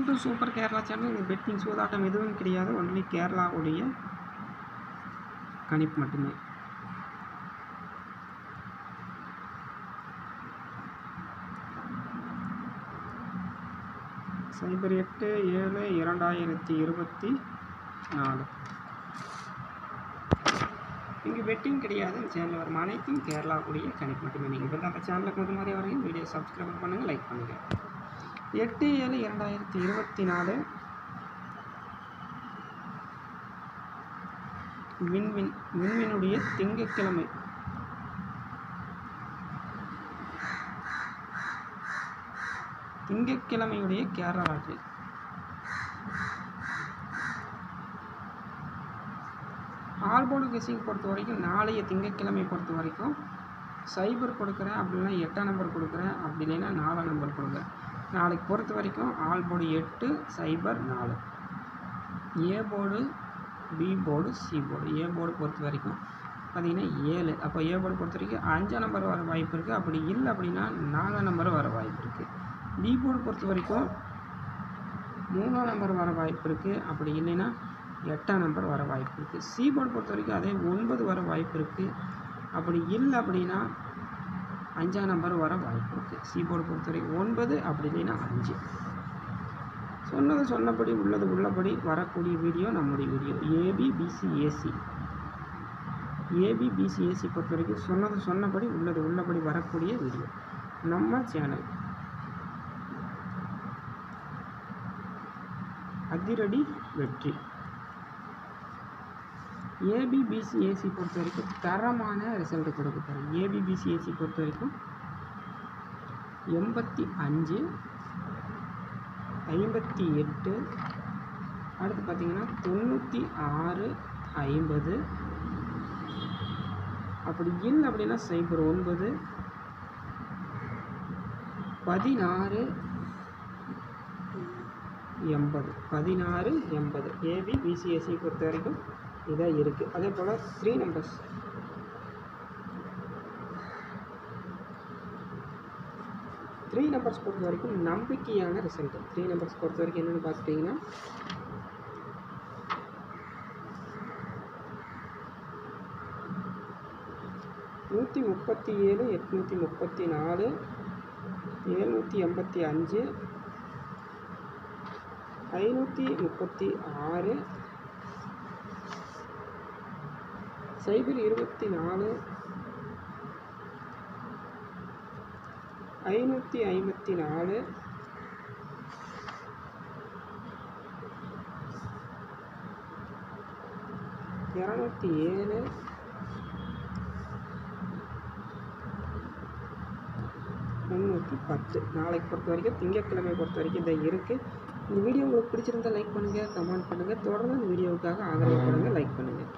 Welcome to super Kerala channel இது betting சூதாட்டம் எதுவும் கிடையாது. ஒன்லி கேரளாவுடைய கணிப்பு மட்டுமே. சைபர் எட்டு ஏழு இரண்டாயிரத்தி இருபத்தி நாலு. இங்கே வெட்டிங் கிடையாது. இந்த சேனலில் வரும் அனைத்தும் கேரளாவுடைய கணிப்பு மட்டுமே. நீங்கள் இப்போ அந்த சேனலுக்கு முதல் மாதிரி வரையும் வீடியோ சப்ஸ்கிரைப் பண்ணுங்கள் லைக் பண்ணுங்கள் எட்டு ஏழு இரண்டாயிரத்தி இருபத்தி நாலு. விண்வின் விண்வினுடைய திங்கக்கிழமை திங்கக்கிழமையுடைய Kerala lottery all board guessing பொறுத்த வரைக்கும் நாளைய திங்கட்கிழமை பொறுத்த வரைக்கும் சைபர் கொடுக்குறேன் அப்படின்னா எட்டாம் நம்பர் கொடுக்குறேன் அப்படி இல்லைன்னா நாலாம் நம்பர் கொடுக்குறேன். நாளைக்கு பொறுத்த வரைக்கும் ஆல் போர்டு எட்டு சைபர் நாலு. A board B board C board A board பொறுத்த வரைக்கும் பார்த்திங்கன்னா ஏழு. அப்போ ஏ போர்டு பொறுத்த வரைக்கும் அஞ்சாம் நம்பர் வர வாய்ப்பு இருக்குது அப்படி இல்லை அப்படின்னா நாலாம் நம்பர் வர வாய்ப்பு இருக்குது பி போர்டு பொறுத்த வரைக்கும் மூணாம் நம்பர் வர வாய்ப்பு இருக்குது அப்படி இல்லைன்னா எட்டாம் நம்பர் வர வாய்ப்பு இருக்குது சி போர்டு பொறுத்த வரைக்கும் அதே ஒன்பது வர வாய்ப்பு இருக்குது அப்படி இல்லை அப்படின்னா அஞ்சாம் நம்பர் வர வாய்ப்பு இருக்குது சி போர்டு ஒன்பது அப்படி இல்லைன்னா அஞ்சு. சொன்னது சொன்னபடி உள்ளது உள்ளபடி வரக்கூடிய வீடியோ நம்முடைய video AB BC AC AC பொறுத்த வரைக்கும் சொன்னது சொன்னபடி உள்ளது உள்ளபடி வரக்கூடிய வீடியோ நம்ம சேனல் அதிரடி வெற்றி. ஏபிபிசிஏசி பொறுத்த வரைக்கும் தரமான ரிசல்ட் கொடுக்க போகிறோம் ஏபிபிசி ஏசி பொறுத்த வரைக்கும் எண்பத்தி அஞ்சு ஐம்பத்தி எட்டு அடுத்து பார்த்திங்கன்னா தொண்ணூற்றி ஆறு ஐம்பது. அப்படி இல்லை அப்படின்னா சைபர் ஒன்பது பதினாறு எண்பது. பதினாறு எண்பது. ஏபி பிசிஎஸ்சி பொறுத்த வரைக்கும் இதாக இருக்குது அதே போல் த்ரீ நம்பர்ஸ் த்ரீ நம்பர்ஸ் பொறுத்த வரைக்கும் நம்பிக்கையான ரிசல்ட் த்ரீ நம்பர்ஸ் பொறுத்த வரைக்கும் என்னென்னு பார்த்துட்டிங்கன்னா நூற்றி முப்பத்தி ஏழு எட்நூற்றி முப்பத்தி நாலு எழுநூற்றி எண்பத்தி அஞ்சு ஐநூற்றி முப்பத்தி ஆறு சைபர் இருபத்தி நாலு. ஐநூற்றி ஐம்பத்தி நாலு. இரநூத்தி ஏழு. முந்நூற்றி பத்து. நாளைக்கு பொறுத்த வரைக்கும் திங்கட்கிழமை பொறுத்த வரைக்கும் இதை இருக்குது இந்த வீடியோ உங்களுக்கு பிடிச்சிருந்தால் லைக் பண்ணுங்கள் கமெண்ட் பண்ணுங்கள் தொடர்ந்து இந்த வீடியோவுக்காக ஆதரவு பண்ணுங்கள் லைக் பண்ணுங்கள்